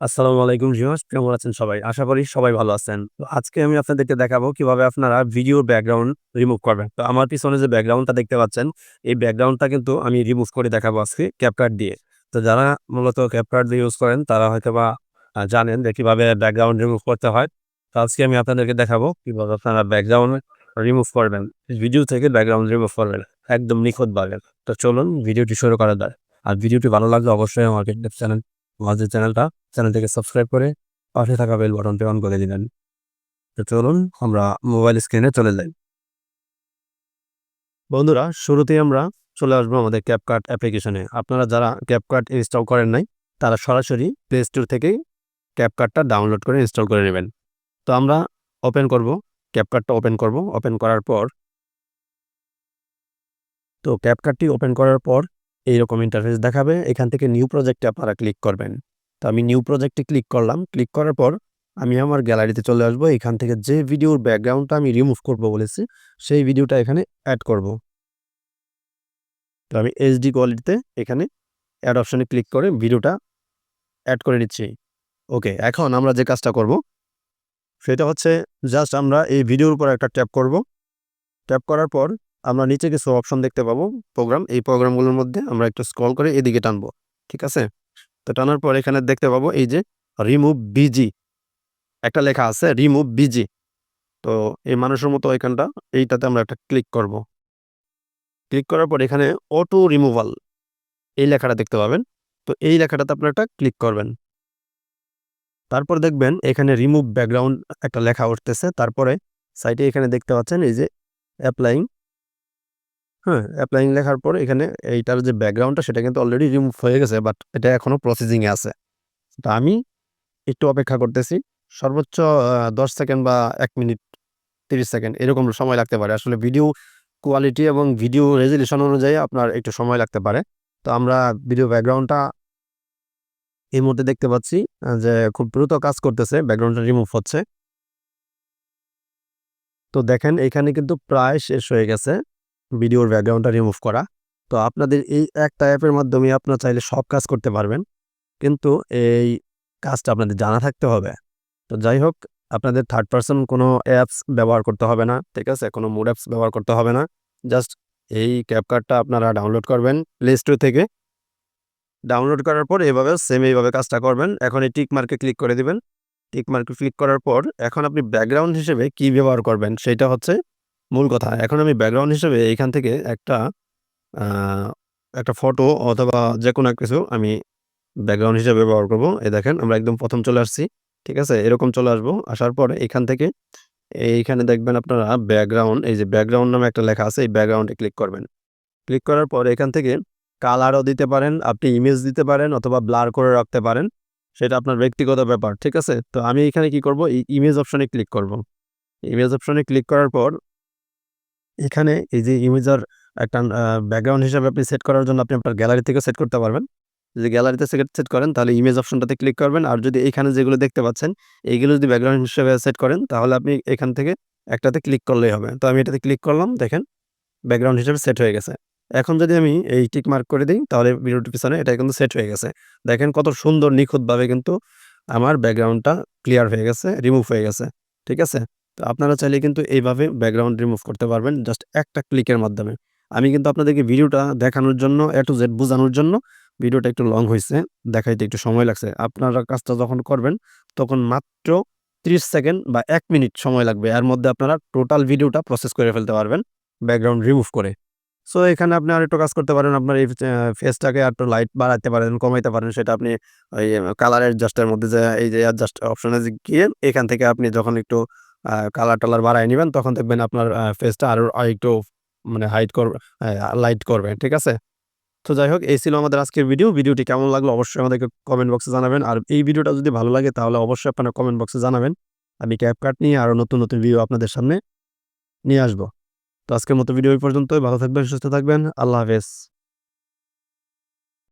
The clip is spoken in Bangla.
আসসালামু আলাইকুম ভিউয়ার্স, কেমন আছেন সবাই? আশা করি সবাই ভালো আছেন। তো আজকে আমি আপনাদেরকে দেখাবো কীভাবে আপনারা ভিডিও ব্যাকগ্রাউন্ড রিমুভ করবেন। তো আমার পিছনে যে ব্যাকগ্রাউন্ডটা দেখতে পাচ্ছেন, এই ব্যাকগ্রাউন্ডটা কিন্তু আমি রিমুভ করে দেখাবো আজকে ক্যাপকাট দিয়ে। তো যারা মূলত ক্যাপকাট দিয়ে ইউজ করেন, তারা হয়তো বা জানেন যে কীভাবে ব্যাকগ্রাউন্ড রিমুভ করতে হয়। তো আজকে আমি আপনাদেরকে দেখাবো কীভাবে আপনারা ব্যাকগ্রাউন্ড রিমুভ করবেন। ভিডিও থেকে ব্যাকগ্রাউন্ড রিমুভ করবেন, একদম নিখুঁতভাবে। তো চলুন ভিডিওটি শুরু করা যায় আর ভিডিওটি ভালো লাগলে অবশ্যই আমার চ্যানেল আমাদের চ্যানেলটা, চ্যানেলটিকে সাবস্ক্রাইব করে পাশে থাকা বেল বাটনটি অন করে দিলেন তো চলুন আমরা মোবাইল স্ক্রিনে চলে যাই। বন্ধুরা, শুরুতেই আমরা চলে আসব আমাদের ক্যাপকার্ট অ্যাপ্লিকেশনে আপনারা যারা ক্যাপকার্ট ইনস্টল করেন নাই, তারা সরাসরি প্লে স্টোর থেকেই ক্যাপকার্টটা ডাউনলোড করে ইনস্টল করে নেবেন। তো আমরা ওপেন করব ক্যাপকার্টটা ওপেন করব। ওপেন করার পর, তো ক্যাপকার্টটি ওপেন করার পর এইরকম ইন্টারফেস দেখাবে, এখান থেকে নিউ প্রজেক্টে আপনারা ক্লিক করবেন। তো আমি নিউ প্রজেক্টে ক্লিক করলাম ক্লিক করার পর আমি আমার গ্যালারিতে চলে আসব, এখান থেকে যে ভিডিওর ব্যাকগ্রাউন্ডটা আমি রিমুভ করব বলেছি, সেই ভিডিওটা এখানে অ্যাড করব। তো আমি এইচডি কোয়ালিটিতে এখানে অ্যাড অপশনে ক্লিক করে ভিডিওটা অ্যাড করে নিচ্ছি। ওকে এখন আমরা যে কাজটা করব, সেটা হচ্ছে জাস্ট আমরা এই ভিডিওর উপর একটা ট্যাপ করব। ট্যাপ করার পর আমরা নিচে কিছু অপশন দেখতে পাবো প্রোগ্রাম এই প্রোগ্রামগুলোর মধ্যে আমরা একটু স্ক্রল করে এদিকে টানবো, ঠিক আছে? তো টানার পর এখানে দেখতে পাবো এই যে রিমুভ বিজি একটা লেখা আছে রিমুভ বিজি তো এই মানুষের মতো এখানটা এইটাতে আমরা একটা ক্লিক করব। ক্লিক করার পর এখানে অটো রিমুভাল এই লেখাটা দেখতে পাবেন। তো এই লেখাটাতে আপনারা একটা ক্লিক করবেন। তারপর দেখবেন এখানে রিমুভ ব্যাকগ্রাউন্ড একটা লেখা উঠতেছে। তারপরে সাইটে এখানে দেখতে পাচ্ছেন এই যে অ্যাপ্লাইং হ্যাঁ অ্যাপ্লাইং লেখার পর এখানে এইটার যে ব্যাকগ্রাউন্ডটা সেটা কিন্তু অলরেডি রিমুভ হয়ে গেছে বাট এটা এখনও প্রসেসিংয়ে আছে। তা আমি একটু অপেক্ষা করতেছি, সর্বোচ্চ দশ সেকেন্ড বা এক মিনিট তিরিশ সেকেন্ড এরকম সময় লাগতে পারে। আসলে ভিডিও কোয়ালিটি এবং ভিডিও রেজলিউশন অনুযায়ী আপনার একটু সময় লাগতে পারে। তো আমরা ভিডিও ব্যাকগ্রাউন্ডটা এই মুহূর্তে দেখতে পাচ্ছি যে খুব দ্রুত কাজ করতেছে ব্যাকগ্রাউন্ডটা রিমুভ হচ্ছে। তো দেখেন, এখানে কিন্তু প্রায় শেষ হয়ে গেছে। ভিডিওর ব্যাকগ্রাউন্ডটা রিমুভ করা। তো আপনাদের এই একটা অ্যাপের মাধ্যমে আপনারা চাইলে সব কাজ করতে পারবেন। কিন্তু এই কাজটা আপনাদের জানা থাকতে হবে। তো যাই হোক, আপনাদের থার্ড পার্সন কোনো অ্যাপস ব্যবহার করতে হবে না, ঠিক আছে? কোনো মুড অ্যাপস ব্যবহার করতে হবে না। জাস্ট এই ক্যাপকার্টটা আপনারা ডাউনলোড করবেন প্লে স্টোর থেকে। ডাউনলোড করার পর এভাবে সেম এইভাবে কাজটা করবেন। এখন এই টিক মার্কে ক্লিক করে দিবেন। টিক মার্কে ক্লিক করার পর এখন আপনি ব্যাকগ্রাউন্ড হিসেবে কি ব্যবহার করবেন সেটা হচ্ছে মূল কথা। এখন আমি ব্যাকগ্রাউন্ড হিসেবে এইখান থেকে একটা একটা ফটো অথবা যে কোনো কিছু আমি ব্যাকগ্রাউন্ড হিসেবে ব্যবহার করব। এই দেখেন, আমরা একদম প্রথম চলে আসছি, ঠিক আছে? এরকম চলে আসব। আসার পরে এখান থেকে এইখানে দেখবেন আপনারা ব্যাকগ্রাউন্ড এই যে ব্যাকগ্রাউন্ড নামে একটা লেখা আছে, এই ব্যাকগ্রাউন্ডে ক্লিক করবেন। ক্লিক করার পর এখান থেকে কালারও দিতে পারেন, আপনি ইমেজ দিতে পারেন অথবা ব্লার করে রাখতে পারেন। সেটা আপনার ব্যক্তিগত ব্যাপার, ঠিক আছে? তো আমি এখানে কি করব? এই ইমেজ অপশনে ক্লিক করব। ইমেজ অপশনে ক্লিক করার পর এখানে এই যে ইমেজার একটা ব্যাকগ্রাউন্ড হিসাবে আপনি সেট করার জন্য আপনি আপনার গ্যালারি থেকে সেট করতে পারবেন। যদি গ্যালারিতে সেট করেন, তাহলে ইমেজ অপশনটাতে ক্লিক করবেন। আর যদি এখানে যেগুলো দেখতে পাচ্ছেন, এইগুলো যদি ব্যাকগ্রাউন্ড হিসেবে সেট করেন, তাহলে আপনি এখান থেকে একটাতে ক্লিক করলেই হবে। তো আমি এটাতে ক্লিক করলাম, দেখেন ব্যাকগ্রাউন্ড হিসেবে সেট হয়ে গেছে। এখন যদি আমি এই টিক মার্ক করে দিই, তাহলে ভিডিওটির পিছনে এটা কিন্তু সেট হয়ে গেছে। দেখেন কত সুন্দর নিখুঁতভাবে কিন্তু আমার ব্যাকগ্রাউন্ডটা ক্লিয়ার হয়ে গেছে রিমুভ হয়ে গেছে। ঠিক আছে? তো আপনারা চাইলে কিন্তু এইভাবে ব্যাকগ্রাউন্ড রিমুভ করতে পারবেন জাস্ট একটা ক্লিকের মাধ্যমে। আমি কিন্তু আপনাদেরকে ভিডিওটা দেখানোর জন্য এ টু জেড বোঝানোর জন্য ভিডিওটা একটু লং হয়েছে, দেখাইতে একটু সময় লাগছে। আপনারা কাজটা যখন করবেন, তখন মাত্র 30 সেকেন্ড বা এক মিনিট সময় লাগবে। এর মধ্যে আপনারা টোটাল ভিডিওটা প্রসেস করে ফেলতে পারবেন ব্যাকগ্রাউন্ড রিমুভ করে। সো এখানে আপনি আর একটু কাজ করতে পারেন, আপনার এই ফেসটাকে আর একটু লাইট বাড়াতে পারেন, কমাইতে পারেন, সেটা আপনি ওই কালার অ্যাডজাস্টের মধ্যে যে, এই যে অ্যাডজাস্ট অপশনে গিয়ে, এখান থেকে আপনি যখন একটু কালার টালার বাড়ায় নেবেন, তখন দেখবেন আপনার ফেসটা আরও একটু মানে হাইট করবে লাইট করবে, ঠিক আছে? তো যাই হোক, এই ছিল আমাদের আজকের ভিডিও ভিডিওটি কেমন লাগল অবশ্যই আমাদেরকে কমেন্ট বক্সে জানাবেন। আর এই ভিডিওটা যদি ভালো লাগে, তাহলে অবশ্যই আপনারা কমেন্ট বক্সে জানাবেন। আমি ক্যাপকাট নিয়ে আরও নতুন নতুন ভিডিও আপনাদের সামনে নিয়ে আসব। তো আজকের মতো ভিডিও এই পর্যন্তই। ভালো থাকবেন, সুস্থ থাকবেন। আল্লাহ হাফেজ।